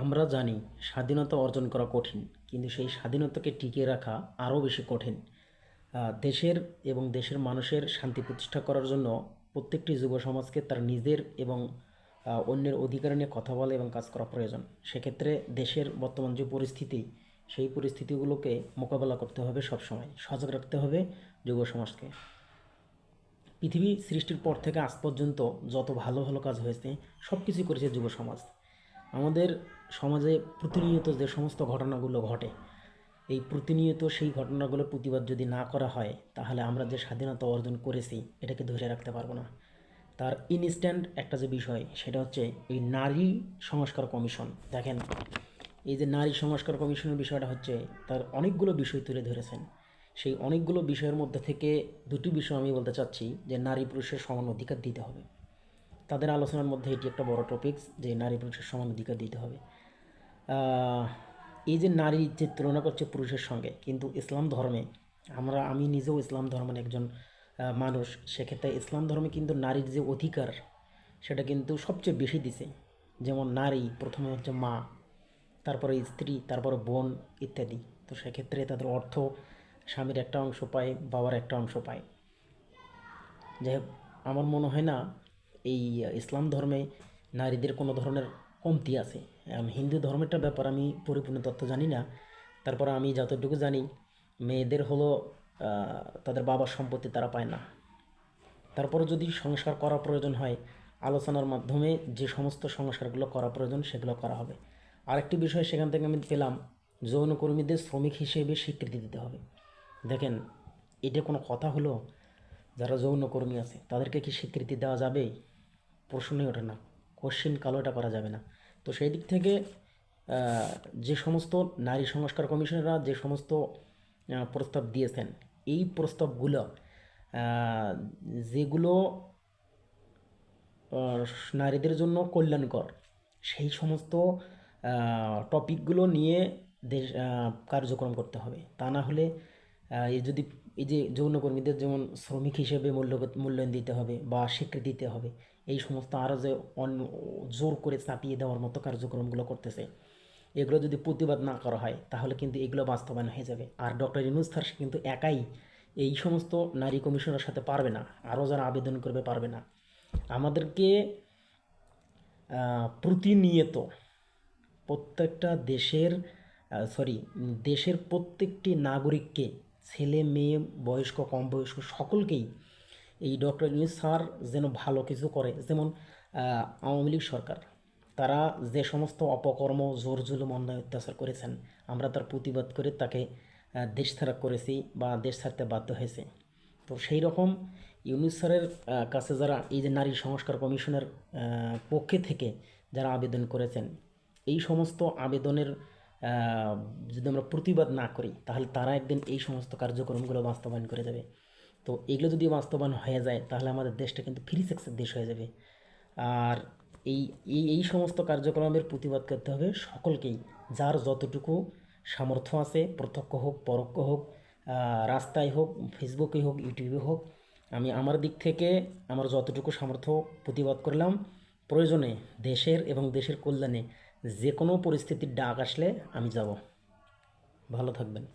আমরা জানি স্বাধীনতা অর্জন করা কঠিন, কিন্তু সেই স্বাধীনতাকে টিকিয়ে রাখা আরও বেশি কঠিন। দেশের এবং দেশের মানুষের শান্তি প্রতিষ্ঠা করার জন্য প্রত্যেকটি যুব সমাজকে তার নিজের এবং অন্যের অধিকার নিয়ে কথা বলা এবং কাজ করা প্রয়োজন। সেক্ষেত্রে দেশের বর্তমান যে পরিস্থিতি, সেই পরিস্থিতিগুলোকে মোকাবেলা করতে হবে সবসময়। সজাগ রাখতে হবে যুব সমাজকে। পৃথিবী সৃষ্টির পর থেকে আজ পর্যন্ত যত ভালো ভালো কাজ হয়েছে সব কিছুই করেছে যুব সমাজ। আমাদের সমাজে প্রতিনিয়ত যে সমস্ত ঘটনাগুলো ঘটে, এই প্রতিনিয়ত সেই ঘটনাগুলোর প্রতিবাদ যদি না করা হয়, তাহলে আমরা যে স্বাধীনতা অর্জন করেছি, এটাকে ধরে রাখতে পারব না। তার ইনস্ট্যান্ট একটা যে বিষয়, সেটা হচ্ছে এই নারী সংস্কার কমিশন। দেখেন, এই যে নারী সংস্কার কমিশনের বিষয়টা হচ্ছে, তার অনেকগুলো বিষয় তুলে ধরেছেন। সেই অনেকগুলো বিষয়ের মধ্যে থেকে দুটি বিষয় আমি বলতে চাচ্ছি, যে নারী পুরুষের সমান অধিকার দিতে হবে। তাদের আলোচনার মধ্যে এটি একটা বড় টপিকস যে নারী পুরুষের সমান অধিকার দিতে হবে। এই যে নারী যে তুলনা করছে পুরুষের সঙ্গে, কিন্তু ইসলাম ধর্মে আমরা, আমি নিজেও ইসলাম ধর্মের একজন মানুষ, সেক্ষেত্রে ইসলাম ধর্মে কিন্তু নারীর যে অধিকার, সেটা কিন্তু সবচেয়ে বেশি দিছে। যেমন নারী প্রথমে হচ্ছে মা, তারপরে স্ত্রী, তারপরে বোন ইত্যাদি। তো সেক্ষেত্রে তাদের অর্থ স্বামীর একটা অংশ পায়, বাবার একটা অংশ পায়। যাই হোক, আমার মনে হয় না এই ইসলাম ধর্মে নারীদের কোনো ধরনের কমতি আছে। হিন্দু ধর্মেরটা ব্যাপার আমি পরিপূর্ণ তথ্য জানি না। তারপর আমি যতটুকু জানি, মেয়েদের হলো তাদের বাবার সম্পত্তি তারা পায় না। তারপর যদি সংস্কার করা প্রয়োজন হয়, আলোচনার মাধ্যমে যে সমস্ত সংস্কারগুলো করা প্রয়োজন সেগুলো করা হবে। আরেকটি বিষয় সেখান থেকে আমি পেলাম যৌনকর্মীদের শ্রমিক হিসেবে স্বীকৃতি দিতে হবে। দেখেন, এটা কোনো কথা হলো? যারা যৌনকর্মী আছে, তাদেরকে কি স্বীকৃতি দেওয়া যাবে? প্রশ্নই ওঠে না। কোশ্চিন কালো এটা করা যাবে না। তো সেই দিক থেকে যে সমস্ত নারী সংস্কার কমিশনেরা যে সমস্ত প্রস্তাব দিয়েছেন, এই প্রস্তাবগুলো যেগুলো নারীদের জন্য কল্যাণকর, সেই সমস্ত টপিকগুলো নিয়ে দেশ কার্যক্রম করতে হবে। তা না হলে এই যদি এই যে যৌনকর্মীদের যেমন শ্রমিক হিসেবে মূল্য মূল্যায়ন দিতে হবে বা স্বীকৃতি দিতে হবে, এই সমস্ত আরও যে অন্য জোর করে চাপিয়ে দেওয়ার মতো কার্যক্রমগুলো করতেছে, এগুলো যদি প্রতিবাদ না করা হয়, তাহলে কিন্তু এগুলো বাস্তবায়ন হয়ে যাবে। আর ডক্টর ইনুস স্যার কিন্তু একাই এই সমস্ত নারী কমিশনের সাথে পারবে না, আরও যারা আবেদন করবে পারবে না। আমাদেরকে প্রতিনিয়ত প্রত্যেকটা দেশের সরি দেশের প্রত্যেকটি নাগরিককে ছেলে, মেয়ে, বয়স্ক কম বয়স্ক সকলকেই এই ডক্টর ইউনুস স্যার যেন ভালো কিছু করে। যেমন আওয়ামী লীগ সরকার, তারা যে সমস্ত অপকর্ম, জোর জুলুম, অন্যায়, অত্যাচার করেছেন, আমরা তার প্রতিবাদ করে তাকে দেশ ছাড়া করেছি বা দেশ ছাড়তে বাধ্য হয়েছে। তো সেই রকম ইউনুস স্যারের কাছে যারা এই যে নারী সংস্কার কমিশনের পক্ষে থেকে যারা আবেদন করেছেন, এই সমস্ত আবেদনের যদি আমরা প্রতিবাদ না করি, তাহলে তারা একদিন এই সমস্ত কার্যক্রমগুলো বাস্তবায়ন করে যাবে। তো এগুলো যদি বাস্তবায়ন হয়ে যায়, তাহলে আমাদের দেশটা কিন্তু ফ্রি সেক্সের দেশ হয়ে যাবে। আর এই এই এই সমস্ত কার্যক্রমের প্রতিবাদ করতে হবে সকলকেই, যার যতটুকু সামর্থ্য আছে, প্রত্যক্ষ হোক, পরোক্ষ হোক রাস্তায় হোক, ফেসবুকে হোক, ইউটিউবে হোক, আমি আমার দিক থেকে আমার যতটুকু সামর্থ্য প্রতিবাদ করলাম, প্রয়োজনে দেশের এবং দেশের কল্যাণে যে কোনো পরিস্থিতির ডাক আসলে আমি যাব। ভালো থাকবেন।